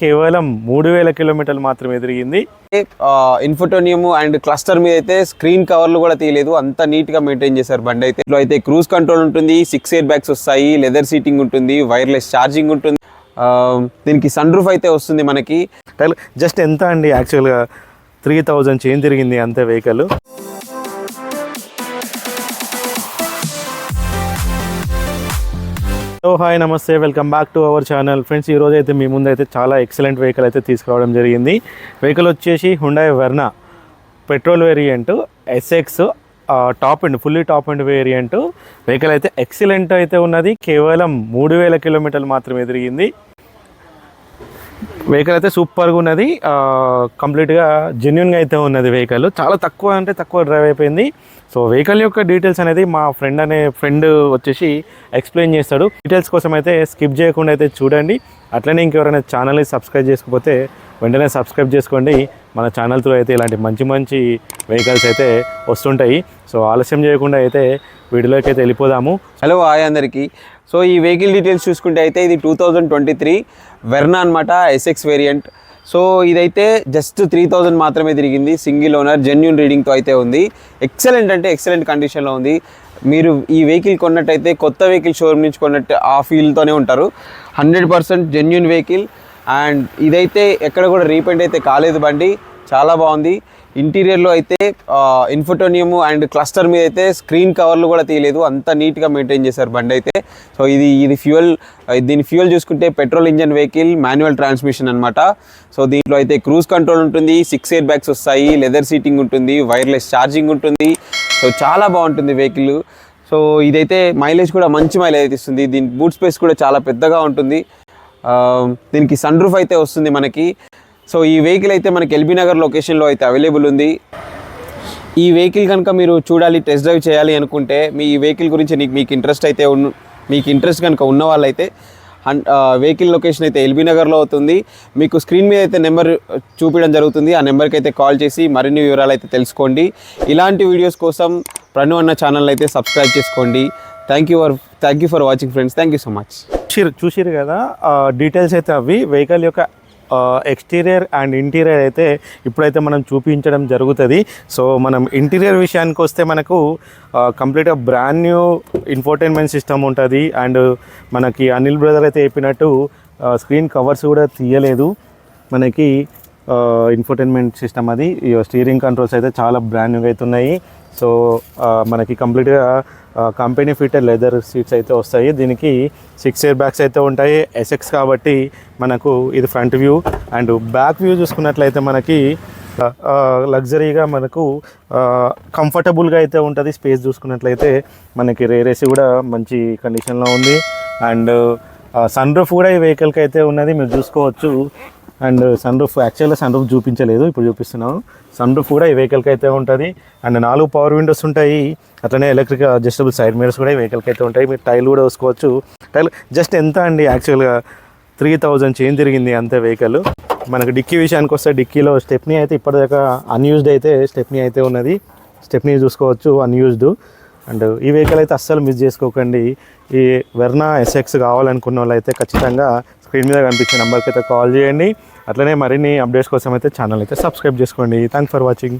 కేవలం మూడు వేల కిలోమీటర్లు మాత్రమే తిరిగింది ఇన్ఫోటోనియం అండ్ క్లస్టర్ మీద అయితే స్క్రీన్ కవర్లు కూడా తీయలేదు. అంత నీట్గా మెయింటైన్ చేశారు బండి అయితే. ఇందులో అయితే క్రూజ్ కంట్రోల్ ఉంటుంది సిక్స్ ఎయిర్ బ్యాగ్స్ వస్తాయి లెదర్ సీటింగ్ ఉంటుంది వైర్లెస్ ఛార్జింగ్ ఉంటుంది. దీనికి సన్ రూఫ్ అయితే వస్తుంది మనకి. జస్ట్ ఎంత అండి? యాక్చువల్గా త్రీ థౌజండ్ చేంజ్ తిరిగింది అంతే vehicle. So hi namaste welcome back to our channel. Friends ఈ రోజు అయితే మీ ముందు అయితే చాలా ఎక్సలెంట్ వెహికల్ అయితే తీసుకురావడం జరిగింది. వెహికల్ వచ్చేసి Hyundai Verna petrol variant SX top and fully top and variant. Vehicle అయితే ఎక్సలెంట్ అయితే ఉన్నది. కేవలం మూడు వేల కిలోమీటర్లు మాత్రమే తిరిగింది. వెహికల్ అయితే సూపర్గా ఉన్నది. కంప్లీట్గా జెన్యున్గా అయితే ఉన్నది వెహికల్ చాలా తక్కువ అంటే తక్కువ డ్రైవ్ అయిపోయింది. సో వెహికల్ యొక్క డీటెయిల్స్ అనేది మా ఫ్రెండ్ అనే ఫ్రెండ్ వచ్చేసి ఎక్స్ప్లెయిన్ చేస్తాడు. డీటెయిల్స్ కోసం అయితే స్కిప్ చేయకుండా అయితే చూడండి. అట్లనే ఇంకెవరైనా ఛానల్ని సబ్స్క్రైబ్ చేసుకోకపోతే వెంటనే సబ్స్క్రైబ్ చేసుకోండి. మన ఛానల్ త్రూ అయితే ఇలాంటి మంచి మంచి వెహికల్స్ అయితే వస్తుంటాయి. సో ఆలస్యం చేయకుండా అయితే వీడియోలోకి అయితే వెళ్ళిపోదాము. హలో హాయ్ అందరికి. సో ఈ వెహికల్ డీటెయిల్స్ చూసుకుంటే అయితే ఇది two thousand twenty three Verna అనమాట ఎస్ఎక్స్ వేరియంట్ సో ఇదైతే జస్ట్ త్రీ థౌజండ్ మాత్రమే తిరిగింది. సింగిల్ ఓనర్ జెన్యున్ రీడింగ్తో అయితే ఉంది. ఎక్సలెంట్ అంటే ఎక్సలెంట్ కండిషన్లో ఉంది. మీరు ఈ వెహికల్ కొన్నట్టయితే కొత్త వెహికల్ షోరూమ్ నుంచి కొన్నట్టు ఆ ఫీల్తోనే ఉంటారు. Hundred percent genuine vehicle and ఇదైతే ఎక్కడ కూడా రీపెయింట్ అయితే కాలేదు బండి. చాలా బాగుంది. ఇంటీరియర్లో అయితే ఇన్ఫోటోనియం అండ్ క్లస్టర్ మీద అయితే స్క్రీన్ కవర్లు కూడా తీయలేదు. అంత నీట్గా మెయింటైన్ చేశారు బండి అయితే. సో ఇది ఇది ఫ్యూయల్ దీని ఫ్యూయల్ చూసుకుంటే petrol engine vehicle manual transmission అనమాట సో దీంట్లో అయితే క్రూజ్ కంట్రోల్ ఉంటుంది సిక్స్ ఎయిర్ బ్యాగ్స్ వస్తాయి లెదర్ సీటింగ్ ఉంటుంది వైర్లెస్ ఛార్జింగ్ ఉంటుంది. సో చాలా బాగుంటుంది వెహికల్. సో ఇదైతే మైలేజ్ కూడా మంచి మైలేజ్ అయితే ఇస్తుంది. దీని బూట్ స్పేస్ కూడా చాలా పెద్దగా ఉంటుంది. దీనికి సన్ రూఫ్ అయితే వస్తుంది మనకి. సో ఈ వెహికల్ అయితే మనకి ఎల్బీ నగర్ లొకేషన్లో అయితే అవైలబుల్ ఉంది. ఈ వెహికల్ కనుక మీరు చూడాలి టెస్ట్ డ్రైవ్ చేయాలి అనుకుంటే మీ ఈ వెహికల్ గురించి నీకు మీకు ఇంట్రెస్ట్ అయితే ఉన్న మీకు ఇంట్రెస్ట్ కనుక ఉన్న వాళ్ళైతే వెహికల్ లొకేషన్ అయితే ఎల్బీ నగర్లో అవుతుంది. మీకు స్క్రీన్ మీద అయితే నెంబర్ చూపించడం జరుగుతుంది. ఆ నెంబర్కి అయితే కాల్ చేసి మరిన్ని వివరాలు అయితే తెలుసుకోండి. ఇలాంటి వీడియోస్ కోసం ప్రణు అన్న ఛానల్ అయితే సబ్స్క్రైబ్ చేసుకోండి. Thank you for thank you for watching friends thank you so much చూసిరు చూసిరు కదా డీటెయిల్స్ అయితే అవి. వెహికల్ యొక్క ఎక్స్టీరియర్ అండ్ ఇంటీరియర్ అయితే ఇప్పుడైతే మనం చూపించడం జరుగుతుంది. సో మనం ఇంటీరియర్ విషయానికి వస్తే మనకు కంప్లీట్గా బ్రాండ్ న్యూ ఇన్ఫోటైన్మెంట్ సిస్టమ్ ఉంటుంది. అండ్ మనకి అనిల్ బ్రదర్ అయితే చెప్పినట్టు స్క్రీన్ కవర్స్ కూడా తీయలేదు. మనకి ఇన్ఫర్టైన్మెంట్ సిస్టమ్ అది. స్టీరింగ్ కంట్రోల్స్ అయితే చాలా బ్రాండ్ న్యూగా అయితే ఉన్నాయి. సో మనకి కంప్లీట్గా కంపెనీ ఫిట్ లెదర్ సీట్స్ అయితే వస్తాయి. దీనికి సిక్స్ ఇయర్ బ్యాగ్స్ అయితే ఉంటాయి. ఎస్ఎక్స్ కాబట్టి మనకు ఇది front view and back view చూసుకున్నట్లయితే మనకి లగ్జరీగా మనకు కంఫర్టబుల్గా అయితే ఉంటుంది. స్పేస్ చూసుకున్నట్లయితే మనకి రేరేసి కూడా మంచి కండిషన్లో ఉంది. అండ్ సన్ రూఫ్ కూడా ఈ వెహికల్కి అయితే ఉన్నది. మీరు చూసుకోవచ్చు. అండ్ సన్ రూఫ్ యాక్చువల్గా సన్ రూఫ్ చూపించలేదు ఇప్పుడు చూపిస్తున్నాను. సన్ రూఫ్ కూడా ఈ వెహికల్కి అయితే ఉంటుంది. అండ్ నాలుగు పవర్ విండోస్ ఉంటాయి. అట్లనే ఎలక్ట్రిక్ అడ్జస్టబుల్ సైడ్ మిరర్స్ కూడా ఈ వెహికల్కి అయితే ఉంటాయి. మీరు టైల్ కూడా వేసుకోవచ్చు. టైల్ జస్ట్ ఎంత అండి యాక్చువల్గా త్రీ థౌజండ్ చేంజ్ తిరిగింది అంతే వెహికల్ మనకు డిక్కీ విషయానికి వస్తే డిక్కీలో స్టెప్నీ అయితే ఇప్పటిదాకా అన్యూజ్డ్ అయితే స్టెప్నీ అయితే ఉన్నది. స్టెప్నీ చూసుకోవచ్చు అన్యూజ్డ్ అండ్ ఈ వెహికల్ అయితే అస్సలు మిస్ చేసుకోకండి. ఈ వెర్నా ఎస్ఎక్స్ కావాలనుకున్న వాళ్ళు అయితే ఖచ్చితంగా స్క్రీన్ మీద కనిపించే నెంబర్కి అయితే కాల్ చేయండి. అట్లనే మరిన్ని అప్డేట్స్ కోసం అయితే ఛానల్ అయితే సబ్స్క్రైబ్ చేసుకోండి. Thanks for watching